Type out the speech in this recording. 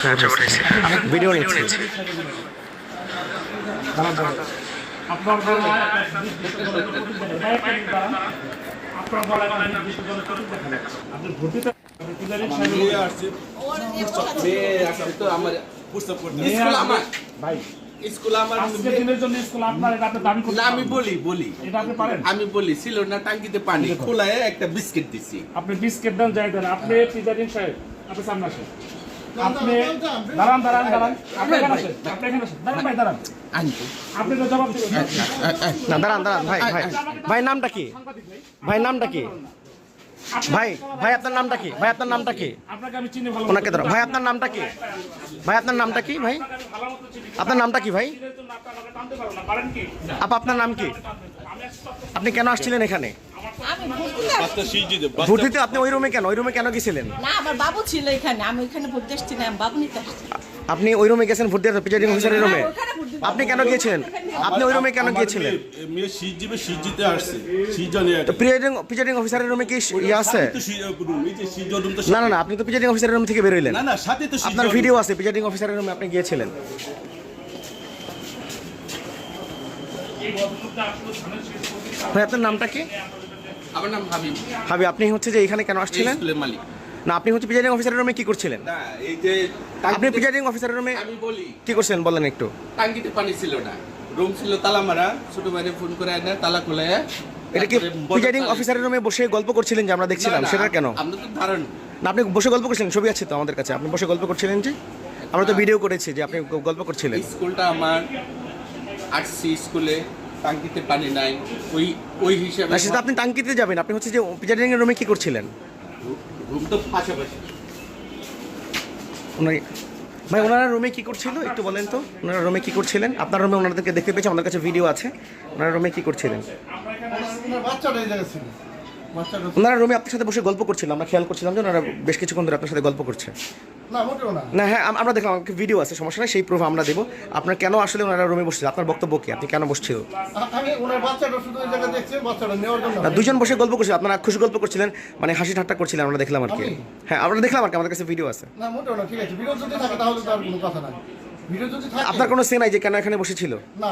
Video নিচ্ছি আপনার গলায় আপনার গলায় নির্দিষ্ট জনের চোখ দেখা যাচ্ছে আপনি ভর্তিতে আপনি পূজারী সাহেব- মেয়ে আসছে মেয়ে আসছে তো আমার প্রস্তাব করতে স্কুল আমার ভাই স্কুল আমার আজকের দিনের জন্য স্কুল আপনার এটা আপনি দাবি করতে না আমি বলি বলি। এটা আপনি পারেন আমি বলি ছিল না টাঙ্কিতে পানি খোলায় একটা বিস্কিট দিছি। আপনি বিস্কিট দেন যাই দেন। আপনি সাহেব আপনি সামনে আসেন। আপনি দাঁড়ান দাঁড়ান দাঁড়ান আপনি এখানে আসেন আপনি এখানে আসেন দাঁড়ান ভাই দাঁড়ান। আপনি তো জবাব না দাঁড়ান দাঁড়ান ভাই ভাই। ভাই নামটা কি? ভাই নামটা কি? ভাই ভাই আপনার নামটা কি? ভাই আপনার নামটা কি? ওনাকে ধরো। ভাই আপনার নামটা কি? ভাই আপনার নামটা কি ভাই? আপনার নামটা কি ভাই? আপা আপনার নাম কি? আপনি কেন আসছিলেন এখানে? আপনি ওই রুমে কেন? ওই রুমে কেন গেছিলেন? না আমার বাবু ছিল এখানে আমি ওইখানে ভর্তি আসছি না বাবু নিতে আপনি ওই রুমে গেছেন ভর্তি প্রিজাইডিং অফিসারের রুমে। আপনি কেন গিয়েছিলেন? আপনি ওই রুমে কেন গিয়েছিলেন? মেয়ে শীত যাবে শীত জিতে আসছে। শীত জানে তো প্রিজাইডিং প্রিজাইডিং অফিসারের রুমে কি ইয়ে আছে? না না না আপনি তো প্রিজাইডিং অফিসারের রুম থেকে বেরোইলেন। না না সাথে তো আপনার ভিডিও আছে প্রিজাইডিং অফিসারের রুমে আপনি গিয়েছিলেন। ভাই আপনার নামটা কি? আমার নাম হাবিব। ভাবি আপনি হচ্ছে যে এখানে কেন আসছিলেন? স্কুলের মালিক। না আপনি হচ্ছে প্রিজাইডিং অফিসারের রুমে কি করছিলেন? না এই যে আপনি প্রিজাইডিং অফিসারের রুমে আমি বলি। কি করছিলেন বলেন একটু। টাঙ্কিতে পানি ছিল না। রুম ছিল তালা মারা। ছোট ভাইরে ফোন করে আনে তালা খোলে। এটা কি প্রিজাইডিং অফিসারের রুমে বসে গল্প করছিলেন যে আমরা দেখছিলাম? সেটা কেন? আমরা তো ধারণ। না আপনি বসে গল্প করছিলেন ছবি আছে তো আমাদের কাছে। আপনি বসে গল্প করছিলেন যে? আমরা তো ভিডিও করেছি যে আপনি গল্প করছিলেন। স্কুলটা আমার আসছি স্কুলে টাঙ্কিতে পানি নাই। ওই ওই হিসাবে না সেটা আপনি টাঙ্কিতে যাবেন। আপনি হচ্ছে যে প্রিজাইডিং এর রুমে কি করছিলেন? রুম তো পাশাপাশি। ওনার ভাই ওনারা রুমে কি করছিল? একটু বলেন তো। ওনারা রুমে কি করছিলেন? আপনার রুমে ওনাদেরকে দেখতে পেয়েছি আমাদের কাছে ভিডিও আছে। ওনারা রুমে কি করছিলেন? ওনারা রুমে আপনার সাথে বসে গল্প করছিলাম আমরা খেয়াল করছিলাম যে ওনারা বেশ কিছুক্ষণ ধরে আপনার সাথে গল্প করছে। না হ্যাঁ আমরা দেখলাম আমাকে ভিডিও আছে সমস্যা নেই সেই প্রুফ আমরা দেবো। আপনার কেন আসলে ওনারা রুমে বসছিল? আপনার বক্তব্য কি? আপনি কেন বসছিল? দুজন বসে গল্প করছিল আপনারা খুশি গল্প করছিলেন মানে হাসি ঠাট্টা করছিলেন আমরা দেখলাম আর কি। হ্যাঁ আমরা দেখলাম আর কি আমাদের কাছে ভিডিও আছে। আপনার কোনো সে নাই যে কেন এখানে বসেছিল? না